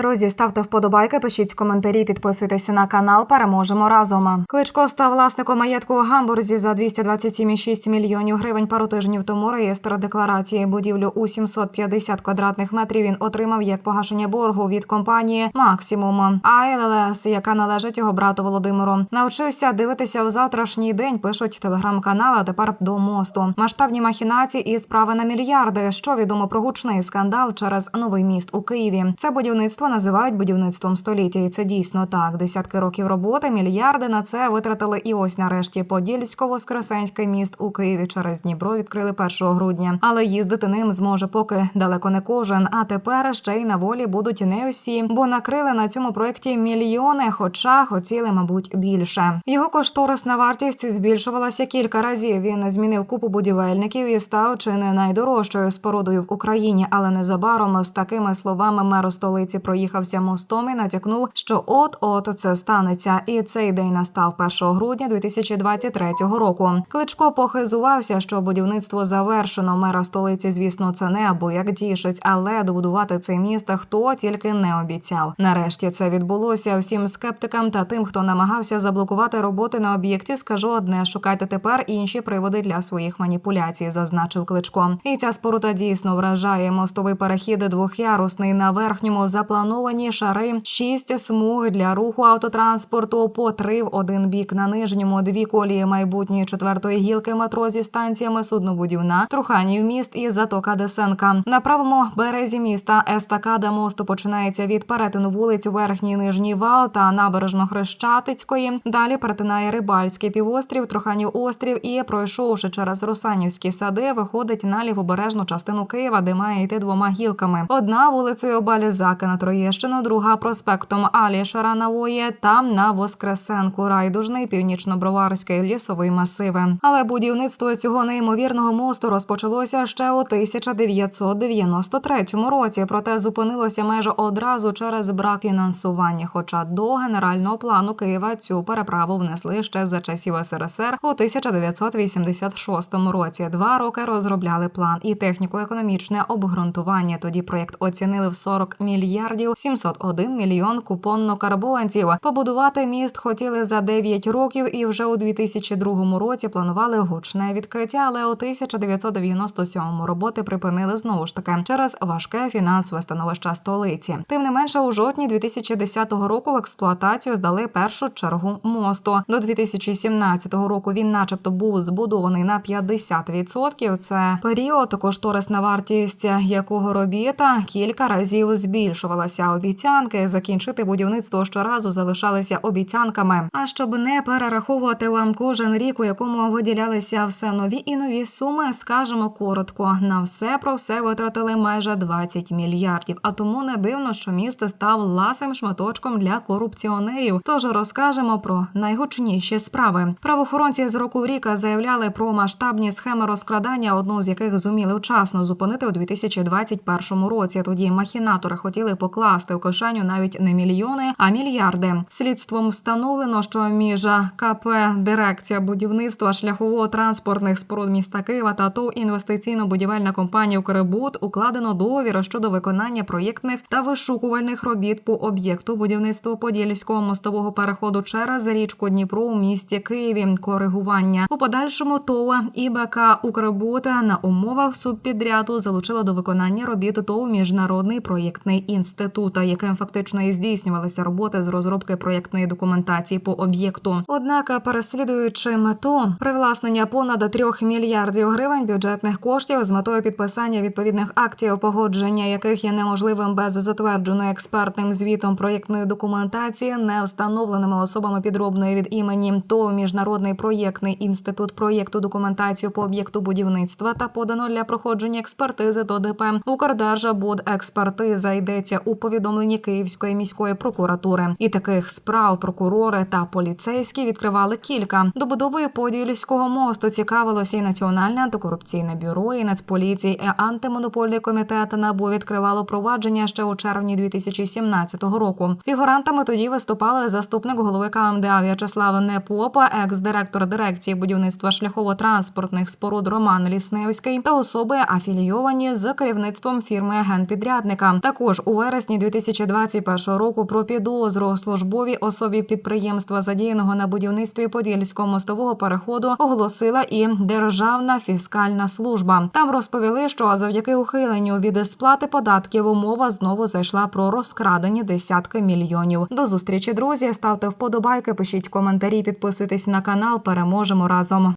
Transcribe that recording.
Друзі, ставте вподобайки, пишіть коментарі, підписуйтеся на канал. Переможемо разом. Кличко став власником маєтку у Гамбурзі за 227,6 мільйонів гривень. Пару тижнів тому реєстр декларації будівлю у 750 квадратних метрів він отримав як погашення боргу від компанії Максимум АЛЛС, яка належить його брату Володимиру. Навчився дивитися в завтрашній день. Пишуть телеграм-канал. А тепер до мосту. Масштабні махінації і справи на мільярди. Що відомо про гучний скандал через новий міст у Києві. Це будівництво називають будівництвом століття, і це дійсно так. Десятки років роботи, мільярди на це витратили. І ось нарешті Подільсько-Воскресенський міст у Києві через Дніпро відкрили 1 грудня. Але їздити ним зможе поки далеко не кожен. А тепер ще й на волі будуть не усі, бо накрили на цьому проєкті мільйони, хоча хотіли, мабуть, більше. Його кошторисна вартість збільшувалася кілька разів. Він змінив купу будівельників і став чи не найдорожчою спорудою в Україні, але незабаром з такими словами меру столиці проїхався мостом і натякнув, що от от це станеться. І цей день настав 1 грудня 2023 року. Кличко похизувався, що будівництво завершено. Мера столиці, звісно, це не або як тішить, але добудувати цей міст хто тільки не обіцяв. Нарешті це відбулося всім скептикам та тим, хто намагався заблокувати роботи на об'єкті. Скажу одне: шукайте тепер інші приводи для своїх маніпуляцій, зазначив кличко. І ця споруда дійсно вражає мостовий перехід двохярусний на верхньому заплановані шари, шість смуг для руху автотранспорту по три в один бік. На нижньому дві колії майбутньої четвертої гілки метро зі станціями суднобудівна, Труханів міст і затока Десенка. На правому березі міста естакада мосту починається від перетину вулиць Верхній Нижній Вал та набережно-Хрещатицької. Далі перетинає Рибальський півострів, Труханів острів і пройшовши через Русанівські сади, виходить на лівобережну частину Києва, де має йти двома гілками. Одна вулицею Балізака на Троєщину, друга проспектом Алі Шаранової, там на Воскресенку, Райдужний, Північно-Броварський лісовий масиви. Але будівництво цього неймовірного мосту розпочалося ще у 1993 році. Проте зупинилося майже одразу через брак фінансування. Хоча до генерального плану Києва цю переправу внесли ще за часів СРСР у 1986 році. Два роки розробляли план і техніко-економічне обґрунтування. Тоді проєкт оцінили в 40 мільярдів 701 мільйон купонно-карбованців. Побудувати міст хотіли за 9 років, і вже у 2002 році планували гучне відкриття. Але у 1997 роботи припинили знову ж таки через важке фінансове становище столиці. Тим не менше, у жовтні 2010 року в експлуатацію здали першу чергу мосту. До 2017 року він, начебто, був збудований на 50%. Це період кошторисна вартість якого робіта кілька разів збільшувалася. Обіцянки закінчити будівництво щоразу залишалися обіцянками. А щоб не перераховувати вам кожен рік, у якому виділялися все нові і нові суми, скажемо коротко. На все про все витратили майже 20 мільярдів. А тому не дивно, що місто став ласим шматочком для корупціонерів. Тож розкажемо про найгучніші справи. Правоохоронці з року в рік заявляли про масштабні схеми розкрадання, одну з яких зуміли вчасно зупинити у 2021 році. Тоді махінатори хотіли покласти в кишеню навіть не мільйони, а мільярди. Слідством встановлено, що між КП дирекція будівництва шляхово-транспортних споруд міста Києва та ТОВ інвестиційно-будівельна компанія «Укрбуд» укладено договір щодо виконання проєктних та вишукувальних робіт по об'єкту будівництва подільського мостового переходу через річку Дніпро у місті Києві. Коригування у подальшому ТОВ ІБК «Укрбуд» на умовах субпідряду залучило до виконання робіт ТОВ міжнародний проєктний інститут, яким фактично і здійснювалися роботи з розробки проєктної документації по об'єкту. Однак, переслідуючи мету привласнення понад трьох мільярдів гривень бюджетних коштів з метою підписання відповідних актів, погодження яких є неможливим без затвердженої експертним звітом проєктної документації, не встановленими особами підробної від імені ТОВ міжнародний проєктний інститут проєкту документацію по об'єкту будівництва та подано для проходження експертизи до ДП Укрдержабудекспертиза йдеться у повідомленні Київської міської прокуратури. І таких справ прокурори та поліцейські відкривали кілька. Добудовою Подільського мосту цікавилося і Національне антикорупційне бюро, і Нацполіції, і антимонопольний комітет НАБУ відкривало провадження ще у червні 2017 року. Фігурантами тоді виступали заступник голови КМДА В'ячеслав Непопа, екс-директор дирекції будівництва шляхово-транспортних споруд Роман Лісневський та особи афілійовані з керівництвом фірми генпідрядника. Також у вересні вересні 2021 року про підозру службовій особі підприємства, задіяного на будівництві Подільського мостового переходу, оголосила і Державна фіскальна служба. Там розповіли, що завдяки ухиленню від сплати податків мова знову зайшла про розкрадені десятки мільйонів. До зустрічі, друзі. Ставте вподобайки, пишіть коментарі, підписуйтесь на канал. Переможемо разом.